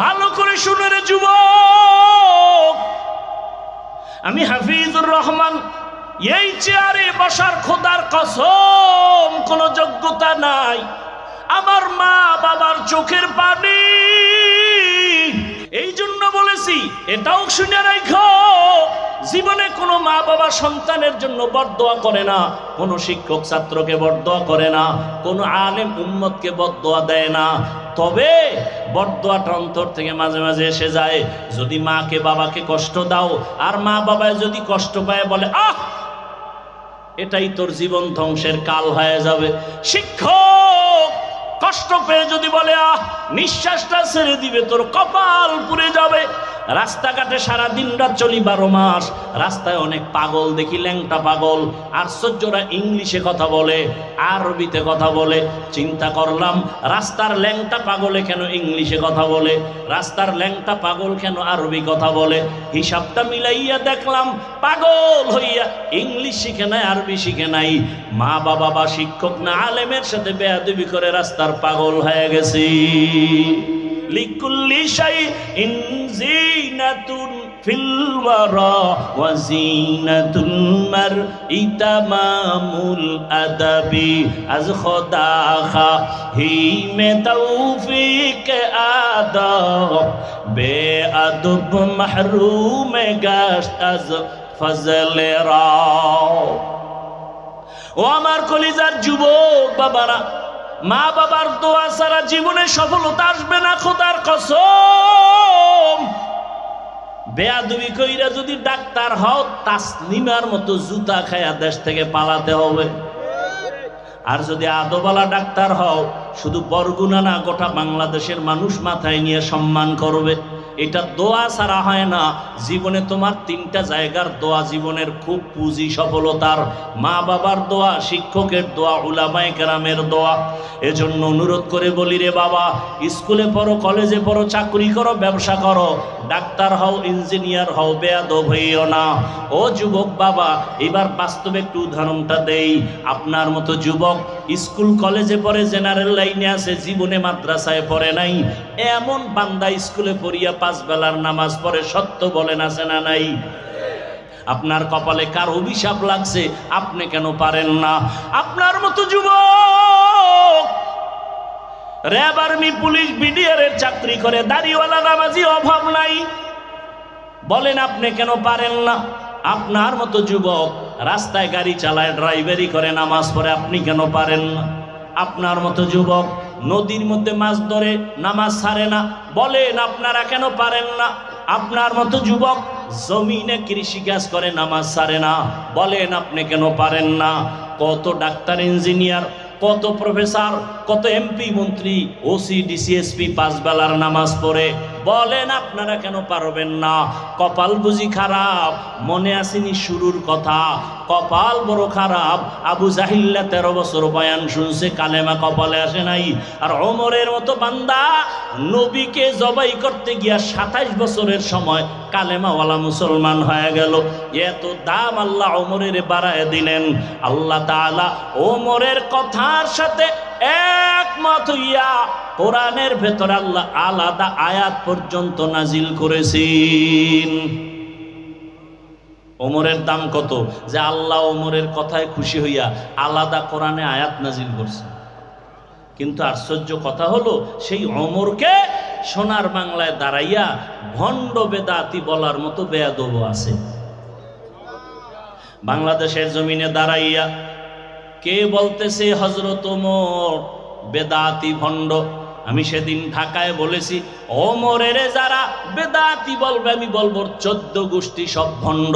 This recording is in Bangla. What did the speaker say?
ভালো করে শুনে রে যুবক। আমি হাফিজুর রহমান, এই চেয়ারে বসার খোদার কসম, কোনো যোগ্যতা নাই। আমার মা বাবার চোখের পানি। এই জন্য বলেছি, এটাও শুনে রাখো, জীবনে কোনো মা বাবা সন্তানের জন্য বরদোয়া করে না, কোনো শিক্ষক ছাত্রকে বরদোয়া করে না, কোনো আলেম উম্মতকে বরদোয়া দেয় না। তবে বরদোয়াটা অন্তর থেকে মাঝে মাঝে এসে যায়। যদি মাকে বাবাকে কষ্ট দাও, আর মা বাবায় যদি কষ্ট পায়, বলে, আহ, এটাই তোর জীবন ধ্বংসের কাল হয়ে যাবে। শিক্ষক কষ্ট পেয়ে যদি বলে, আহ, নিঃশ্বাসটা ছেড়ে দিবে, তোর কপাল পুড়ে যাবে। রাস্তাঘাটে সারা দিন রাত চলি বারো মাস রাস্তায় অনেক পাগল, দেখি ল্যাংটা পাগল। আশ্চর্যরা ইংলিশে কথা বলে, আরবিতে কথা বলে। চিন্তা করলাম, রাস্তার ল্যাংটা পাগলে কেন ইংলিশে কথা বলে? রাস্তার ল্যাংটা পাগল কেন আরবি কথা বলে? হিসাবটা মিলাইয়া দেখলাম, পাগল হইয়া ইংলিশ শিখে নাই, আরবি শিখে নাই। মা বাবা বা শিক্ষক না, আলেমের সাথে বেয়াদবি করে রাস্তার পাগল হয়ে গেছি। লিকুল্লি শাই ইন জিনাতুন ফিল ওয়ারা ওয়া জিনাতুল মারই তামামুল আদাবি আজ খোদা খা হি মে তৌফিক আদা বে আদব মাহরুম গাশত আজ ফজল রাও ও আমার কলিজার যুবক বাবারা মা বাবার দোয়া ছাড়া জীবনে সফলতা আসবে না খোদার কসম। বেয়াদুবি কইরা যদি ডাক্তার হও, তাসলিমার মতো জুতা খায়া দেশ থেকে পালাতে হবে। আর যদি আদোবালা ডাক্তার হও, শুধু বরগুনা না, গোটা বাংলাদেশের মানুষ মাথায় নিয়ে সম্মান করবে। এটা দোয়া ছাড়া হয় না। জীবনে তোমার তিনটা জায়গার দোয়া জীবনের খুব পুঁজি সফলতার। মা বাবার দোয়া, শিক্ষকের দোয়া, উলামায় কেরামের দোয়া। এজন্য অনুরোধ করে বলি রে বাবা, স্কুলে পড়ো, কলেজে পড়ো, চাকরি করো, ব্যবসা করো। ডাক্তার হও, ইঞ্জিনিয়ার হও, বেয়াদব হইও না। ও যুবক বাবা, এবার বাস্তবে একটু উদাহরণটা দেই। আপনার মতো যুবক স্কুল কলেজে পড়ে, জেনারেল লাইনে আছে, জীবনে মাদ্রাসায় পড়ে নাই। এমন বান্দা স্কুলে পড়িয়া পাঁচ বেলার নামাজ পড়ে, সত্য বলেন, আছে না নাই? আপনার কপালে কার অভিশাপ লাগছে? আপনি কেন পারেন না? আপনার মতো যুবক! র্যাব আর্মি, পুলিশ, বিডিআর এর চাকরি করে, দাড়িওয়ালা নামাজি অভাব নাই। বলেন, আপনি কেন পারেন না? আপনার মতো যুবক রাস্তায় গাড়ি চালায় ড্রাইভারি করে নামাজ পড়ে, আপনি কেন পারেন না? আপনার মতো যুবক নদীর মধ্যে মাছ ধরে, নামাজ ছাড়ে না, বলেন আপনারা কেন পারেন না? আপনার মতো যুবক জমিনে কৃষিকাজ করে, নামাজ ছাড়ে না, বলেন আপনি কেন পারেন না? কত ডাক্তার, ইঞ্জিনিয়ার, কত প্রফেসর, কত এমপি, মন্ত্রী, ওসি, ডিসিএসপি পাঁচ বেলার নামাজ পড়ে বলেন, আপনারা কেন পারবেন না? কপাল বুঝি খারাপ, মনে আসেনি শুরুর কথা। কপাল বড় খারাপ, আবু জাহিল্লা তেরো বছর বয়ান শুনছে, কালেমা কপালে আসে নাই। আর অমরের মতো বান্দা নবীকে জবাই করতে গিয়া সাতাইশ বছরের সময় কালেমাওয়ালা মুসলমান হয়ে গেল। এত দাম আল্লাহ ওমরের বাড়ায় দিলেন। আল্লাহ তাআলা ওমরের কথার সাথে একমত হইয়া কোরআনের ভেতর আল্লাহ আলাদা আয়াত পর্যন্ত নাজিল করেছেন। ওমরের দাম কত? যে আল্লাহ ওমরের কথায় খুশি হইয়া আলাদা কোরআনে আয়াত নাজিল করছে। কিন্তু আশ্চর্য কথা হলো, সেই অমরকে সোনার বাংলায় দাঁড়াইয়া ভণ্ড বেদাতি বলার মতো বেয়াদব আছে। বাংলাদেশের জমিনে দাঁড়াইয়া কে বলতেছে হজরত ওমর? বেদাতি ভণ্ড। আমি সেদিন ঢাকায় বলেছি, ওমরের যারা বেদাতি বলবে, আমি বলব চোদ্দ গোষ্ঠী সব ভণ্ড।